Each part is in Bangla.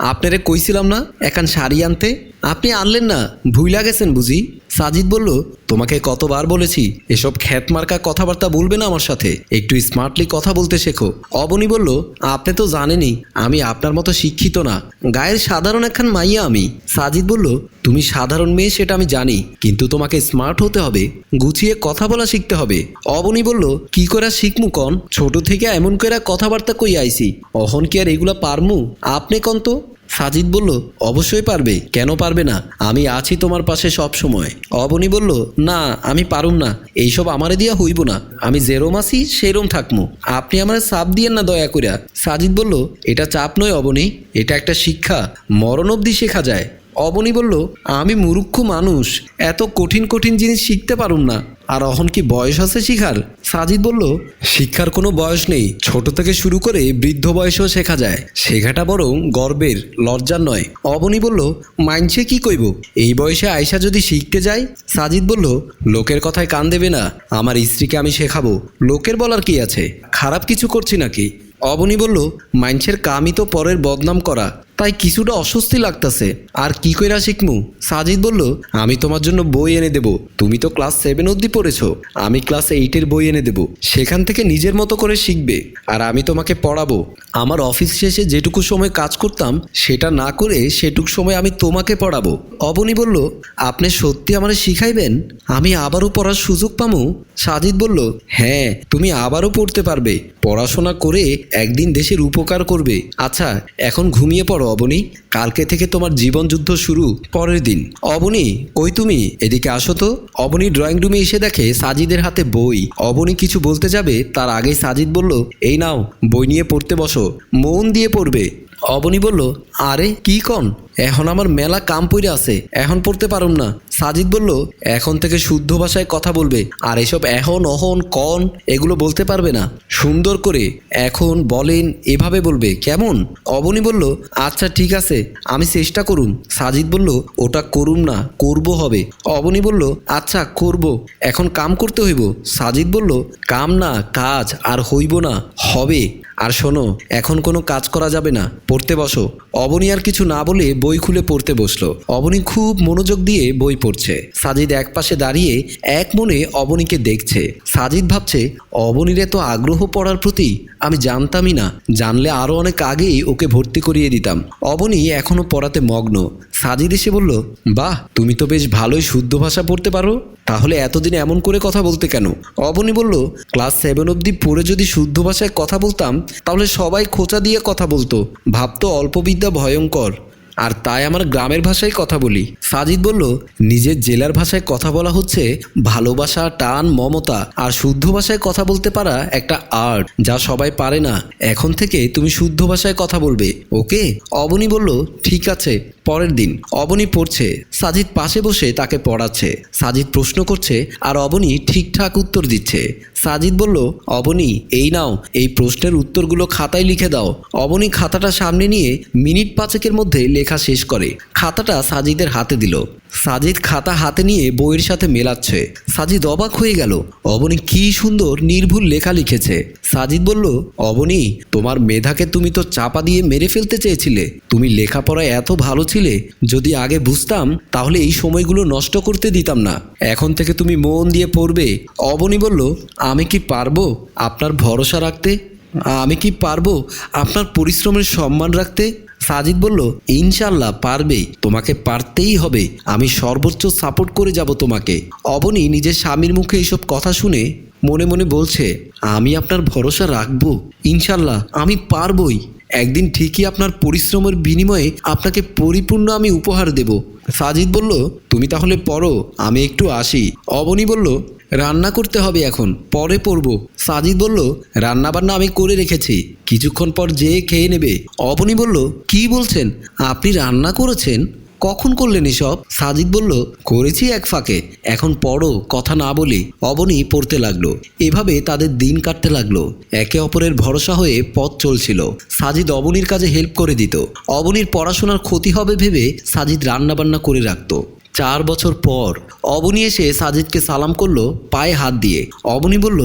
আপনারে কইছিলাম না এখান শাড়ি আনতে। আপনি আনলেন না, ভুইলা গেছেন বুঝি। সাজিদ বলল, তোমাকে কতবার বলেছি, এসব খ্যাত মার্কা কথাবার্তা বলবে না আমার সাথে। একটু স্মার্টলি কথা বলতে শেখো। অবনী বলল, আপনি তো জানেনই, আমি আপনার মতো শিক্ষিত না। গায়ের সাধারণ একখান মাইয়া আমি। সাজিদ বলল, তুমি সাধারণ মেয়ে, সেটা আমি জানি, কিন্তু তোমাকে স্মার্ট হতে হবে, গুছিয়ে কথা বলা শিখতে হবে। অবনী বলল, কি করে শিখমু কন? ছোট থেকে এমন করে কথাবার্তা কই আইছি। অহন কি আর এগুলা পারমু? আপনি কন তো? সাজিদ বলল, অবশ্যই পারবে। কেন পারবে না? আমি আছি তোমার পাশে সব সময়। অবনী বলল, না, আমি পারুম না। এইসব আমারে দিয়া হইব না। আমি যেরম আছি, সেরম থাকমু। আপনি আমার চাপ দিয়েন না দয়া করিয়া। সাজিদ বলল, এটা চাপ নয় অবনি, এটা একটা শিক্ষা। মরণ অবধি শেখা যায়। অবনী বলল, আমি মুরুক্ষ মানুষ, এত কঠিন কঠিন জিনিস শিখতে পারুম না। আর অহন কি বয়স আছে শিখার? সাজিদ বলল, শিক্ষার কোনো বয়স নেই, ছোট থেকে শুরু করে বৃদ্ধ বয়সেও শেখা যায়। শেখাটা বরং গর্বের, লজ্জার নয়। অবনী বলল, মাইনছে কি কইব? এই বয়সে আয়সা যদি শিখতে যায়? সাজিদ বলল, লোকের কথায় কান দেবে না, আমার স্ত্রীকে আমি শেখাবো। লোকের বলার কি আছে? খারাপ কিছু করছি নাকি? অবনী বলল, মাইনছের কামই তো পরের বদনাম করা। তাই কিছুটা অস্বস্তি লাগতাছে। আর কি কইরা শিখমু? সাজিদ বলল, আমি তোমার জন্য বই এনে দেব। তুমি তো ক্লাস সেভেন অবধি পড়েছো। আমি ক্লাস এইটের বই এনে দেব। সেখান থেকে নিজের মতো করে শিখবে। আর আমি তোমাকে পড়াবো। আমার অফিস শেষে যেটুকু সময় কাজ করতাম, সেটা না করে সেটুক সময় আমি তোমাকে পড়াবো। অবনী বলল, আপনি সত্যি আমারে শিখাইবেন? আমি আবারও পড়ার সুযোগ পামু? সাজিদ বলল হ্যাঁ তুমি আবারও পড়তে পারবে। পড়াশোনা করে একদিন দেশের উপকার করবে। আচ্ছা এখন ঘুমিয়ে পড়ো অবনী, কালকে থেকে তোমার জীবন যুদ্ধ শুরু, পরের দিন। অবনি, ওই তুমি? এদিকে আসো তো। অবনী ড্রয়িং রুমে এসে দেখে সাজিদের হাতে বই। অবনি কিছু বলতে যাবে, তার আগেই সাজিদ বলল, এই নাও, বই নিয়ে পড়তে বসো। মন দিয়ে পড়বে। অবনী বলল, আরে, কি কন? এখন আমার মেলা কাম পইরে আছে, এখন পড়তে পারুম না। সাজিদ বলল, এখন থেকে শুদ্ধ ভাষায় কথা বলবে, আর এসব এখন, অহন, কন, এগুলো বলতে পারবে না। সুন্দর করে এখন বলেন, এভাবে বলবে, কেমন? অবনী বলল আচ্ছা ঠিক আছে, আমি চেষ্টা করুম। সাজিদ বলল, ওটা করুম না, করব হবে। অবনী বলল আচ্ছা করব, এখন কাম করতে হইব। সাজিদ বলল, কাম না, কাজ, আর হইব না, হবে। আর শোনো, এখন কোনো কাজ করা যাবে না, পড়তে বসো। অবনী আর কিছু না বলে বই খুলে পড়তে বসল। অবনী খুব মনোযোগ দিয়ে বই পড়ছে। সাজিদ এক পাশে দাঁড়িয়ে এক মনে অবনীকে দেখছে। সাজিদ ভাবছে, অবনীর এত আগ্রহ পড়ার প্রতি আমি জানতামই না। জানলে আরও অনেক আগেই ওকে ভর্তি করিয়ে দিতাম। অবনী এখনও পড়াতে মগ্ন। সাজিদ এসে বলল, বাহ, তুমি তো বেশ ভালোই শুদ্ধ ভাষা পড়তে পারো। তাহলে এতদিন এমন করে কথা বলতে কেন? অবনী বলল, ক্লাস সেভেন অবধি পড়ে যদি শুদ্ধ ভাষায় কথা বলতাম, তাহলে সবাই খোঁচা দিয়ে কথা বলতো। ভাবতো অল্পবিদ্যা ভয়ঙ্কর। আর তাই আমার গ্রামের ভাষায় কথা বলি। সাজিদ বলল, নিজের জেলার ভাষায় কথা বলা হচ্ছে ভালোবাসা, টান, মমতা আর শুদ্ধ ভাষায় কথা বলতে পারা একটা আর্ট যা সবাই পারে না। এখন থেকে তুমি শুদ্ধ ভাষায় কথা বলবে। ওকে? অবনী বলল, ঠিক আছে। পরের দিন অবনী পড়ছে, সাজিদ পাশে বসে তাকে পড়াচ্ছে। সাজিদ প্রশ্ন করছে, আর অবনি ঠিকঠাক উত্তর দিচ্ছে? সাজিদ বলল, অবনি, এই নাও, এই প্রশ্নের উত্তরগুলো খাতায় লিখে দাও। অবনি খাতাটা সামনে নিয়ে মিনিট পাঁচেকের মধ্যে লেখা শেষ করে। খাতাটা সাজিদের হাতে দিল। সাজিদ খাতা হাতে নিয়ে বইয়ের সাথে মেলাচ্ছে। সাজিদ অবাক হয়ে গেল, অবনী কি সুন্দর নির্ভুল লেখা লিখেছে। সাজিদ বলল, অবনী, তোমার মেধাকে তুমি তো চাপা দিয়ে মেরে ফেলতে চেয়েছিলে। তুমি লেখাপড়ায় এত ভালো ছিলে, যদি আগে বুঝতাম, তাহলে এই সময়গুলো নষ্ট করতে দিতাম না। এখন থেকে তুমি মন দিয়ে পড়বে। অবনী বলল, আমি কি পারব আপনার ভরসা রাখতে? আমি কি পারব আপনার পরিশ্রমের সম্মান রাখতে? সাজিদ বলল ইনশাল্লাহ পারবে। তোমাকে পারতেই হবে। আমি সর্বোচ্চ সাপোর্ট করে যাব তোমাকে। অবনী নিজের স্বামীর মুখে এইসব কথা শুনে মনে মনে বলছে, আমি আপনার ভরসা রাখব। ইনশাল্লাহ আমি পারবই। একদিন ঠিকই আপনার পরিশ্রমের বিনিময়ে আপনাকে পরিপূর্ণ আমি উপহার দেব। সাজিদ বলল, তুমি তাহলে পড়ো, আমি একটু আসি। অবনী বলল রান্না করতে হবে এখন, পরে পড়ব সাজিদ বলল রান্না বান্না আমি করে রেখেছি। কিছুক্ষণ পর যেয়ে খেয়ে নেবে। অবনী বলল, কি বলছেন? আপনি রান্না করেছেন? কখন করলেন এসব? সাজিদ বলল, করেছি এক ফাঁকে। এখন পড়ো, কথা না বলে। অবনী পড়তে লাগল। এভাবে তাদের দিন কাটতে লাগল। একে অপরের ভরসা হয়ে পথ চলছিল। সাজিদ অবনীর কাজে হেল্প করে দিত। অবনীর পড়াশোনার ক্ষতি হবে ভেবে সাজিদ রান্নাবান্না করে রাখতো। চার বছর পর অবনী এসে সাজিদকে সালাম করল পায়ে হাত দিয়ে। অবনী বলল,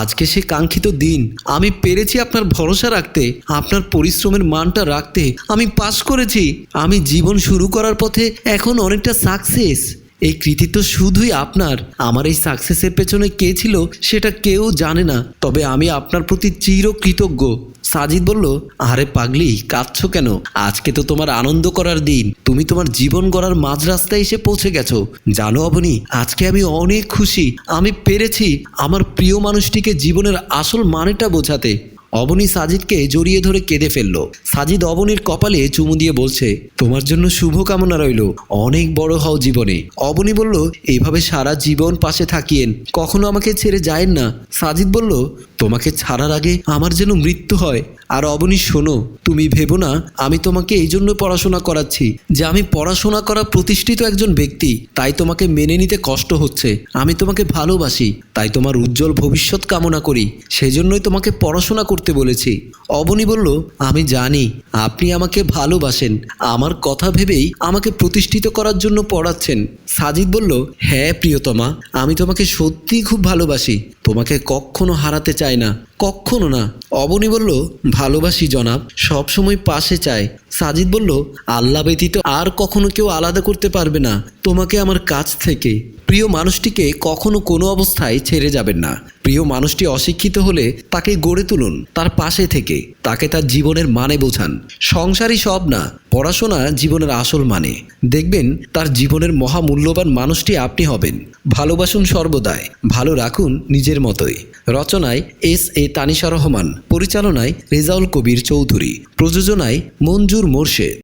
আজকে সে কাঙ্ক্ষিত দিন। আমি পেরেছি আপনার ভরসা রাখতে, আপনার পরিশ্রমের মানটা রাখতে। আমি পাশ করেছি। আমি জীবন শুরু করার পথে এখন অনেকটা সাকসেস এই কৃতিত্ব শুধুই আপনার? আমার এই সাকসেসের পেছনে কে ছিল সেটা কেউ জানে না। তবে আমি আপনার প্রতি চিরকৃতজ্ঞ। সাজিদ বলল, আরে পাগলি, কাঁদছো কেন? আজকে তো তোমার আনন্দ করার দিন। তুমি তোমার জীবন গড়ার মাঝ রাস্তায় এসে পৌঁছে গেছো। জানো অবনি, আজকে আমি অনেক খুশি। আমি পেরেছি আমার প্রিয় মানুষটিকে জীবনের আসল মানেটা বোঝাতে। অবনী সাজিদকে জড়িয়ে ধরে কেঁদে ফেলল। সাজিদ অবনীর কপালে চুমু দিয়ে বলছে, তোমার জন্য শুভকামনা রইল, অনেক বড় হও জীবনে। অবনী বলল, এইভাবে সারা জীবন পাশে থাকিয়েন, কখনো আমাকে ছেড়ে যায়েন না। সাজিদ বলল, তোমাকে ছাড়ার আগে আমার যেন মৃত্যু হয়। আর অবনী, শোনো, তুমি ভেবো না, আমি তোমাকে এই জন্য পড়াশোনা করাচ্ছি, যে আমি পড়াশোনা করা প্রতিষ্ঠিত একজন ব্যক্তি, তাই তোমাকে মেনে নিতে কষ্ট হচ্ছে। আমি তোমাকে ভালোবাসি, তাই তোমার উজ্জ্বল ভবিষ্যৎ কামনা করি, সেজন্যই তোমাকে পড়াশোনা করতে বলেছি। অবনী বলল, আমি জানি, আপনি আমাকে ভালোবাসেন। আমার কথা ভেবেই আমাকে প্রতিষ্ঠিত করার জন্য পড়াচ্ছেন। সাজিদ বলল হ্যাঁ প্রিয়তমা, আমি তোমাকে সত্যিই খুব ভালোবাসি। তোমাকে কখনো হারাতে চাই না, কখনো না। অবনী বলল, ভালোবাসি জনাব, সব সময় পাশে চায় সাজিদ বলল, আল্লাহ ব্যতীত আর কখনো কেউ আলাদা করতে পারবে না, তোমাকে আমার কাছ থেকে। প্রিয় মানুষটিকে কখনো কোনো অবস্থায় ছেড়ে যাবেন না। প্রিয় মানুষটি অশিক্ষিত হলে তাকে গড়ে তুলুন, তার পাশে থেকে। তাকে তার জীবনের মানে বোঝান। সংসারই সব না, পড়াশোনা জীবনের আসল মানে। দেখবেন, তার জীবনের মহামূল্যবান মানুষটি আপনি হবেন। ভালোবাসুন সর্বদায় ভালো রাখুন নিজের মতোই। রচনায় এস এ তানিশা রহমান, পরিচালনায় রেজাউল কবির চৌধুরী, প্রযোজনায় মঞ্জুর মোর্শেদ।